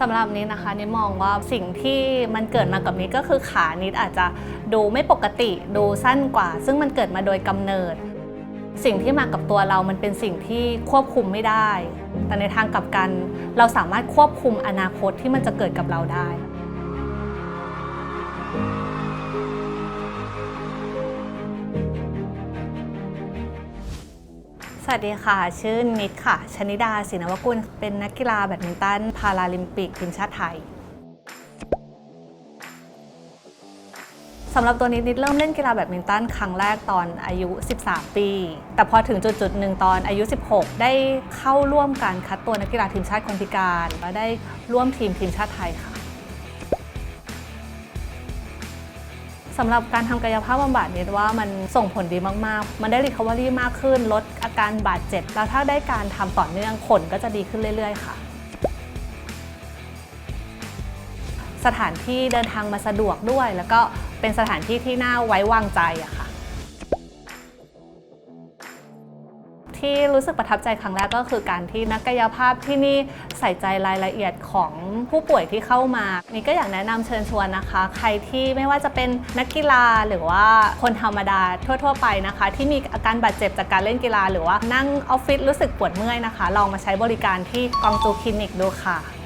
สำหรับนิดนะคะนิดมองว่าสิ่งที่มันเกิดมากับนิดก็คือขานิดอาจจะดูไม่ปกติดูสั้นกว่า ซึ่งมันเกิดมาโดยกำเนิด สิ่งที่มากับตัวเรามันเป็นสิ่งที่ควบคุมไม่ได้ แต่ในทางกลับกัน เราสามารถควบคุมอนาคตที่มันจะเกิดกับเราได้ สวัสดีค่ะ ชื่อนิดค่ะ ชนิดาศินวกุล เป็นนักกีฬาแบดมินตัน พาราลิมปิกทีมชาติไทยสำหรับตัวนิดนิดเริ่มเล่นกีฬาแบดมินตันครั้งแรกตอนอายุ 13 ปี แต่พอถึงจุดจุดๆหนึ่งตอนอายุ 16 ได้เข้าร่วมการคัดตัวนักกีฬาทีมชาติคนพิการ และได้ร่วมทีมทีมชาติไทยค่ะ สำหรับการทำกายภาพบำบัดเนี่ยว่ามันส่งผลดีมากๆ มันได้รีค o เวอรี่มากขึ้น ลดอาการบาดเจ็บ แล้วถ้าได้การทำต่อเนื่องผลก็จะดีขึ้นเรื่อย ๆ ค่ะ สถานที่เดินทางมาสะดวกด้วย แล้วก็เป็นสถานที่ที่น่าไว้วางใจอะค่ะ ที่รู้สึกประทับใจครั้งแรกก็คือการที่นักกายภาพที่นี่ใส่ใจรายละเอียดของผู้ป่วยที่เข้ามา นี่ก็อยากแนะนำเชิญชวนนะคะ ใครที่ไม่ว่าจะเป็นนักกีฬาหรือว่าคนธรรมดาทั่ว ๆ ไปนะคะ ที่มีอาการบาดเจ็บจากการเล่นกีฬา หรือว่านั่งออฟฟิศรู้สึกปวดเมื่อยนะคะ ลองมาใช้บริการที่กองจูคลินิกดูค่ะ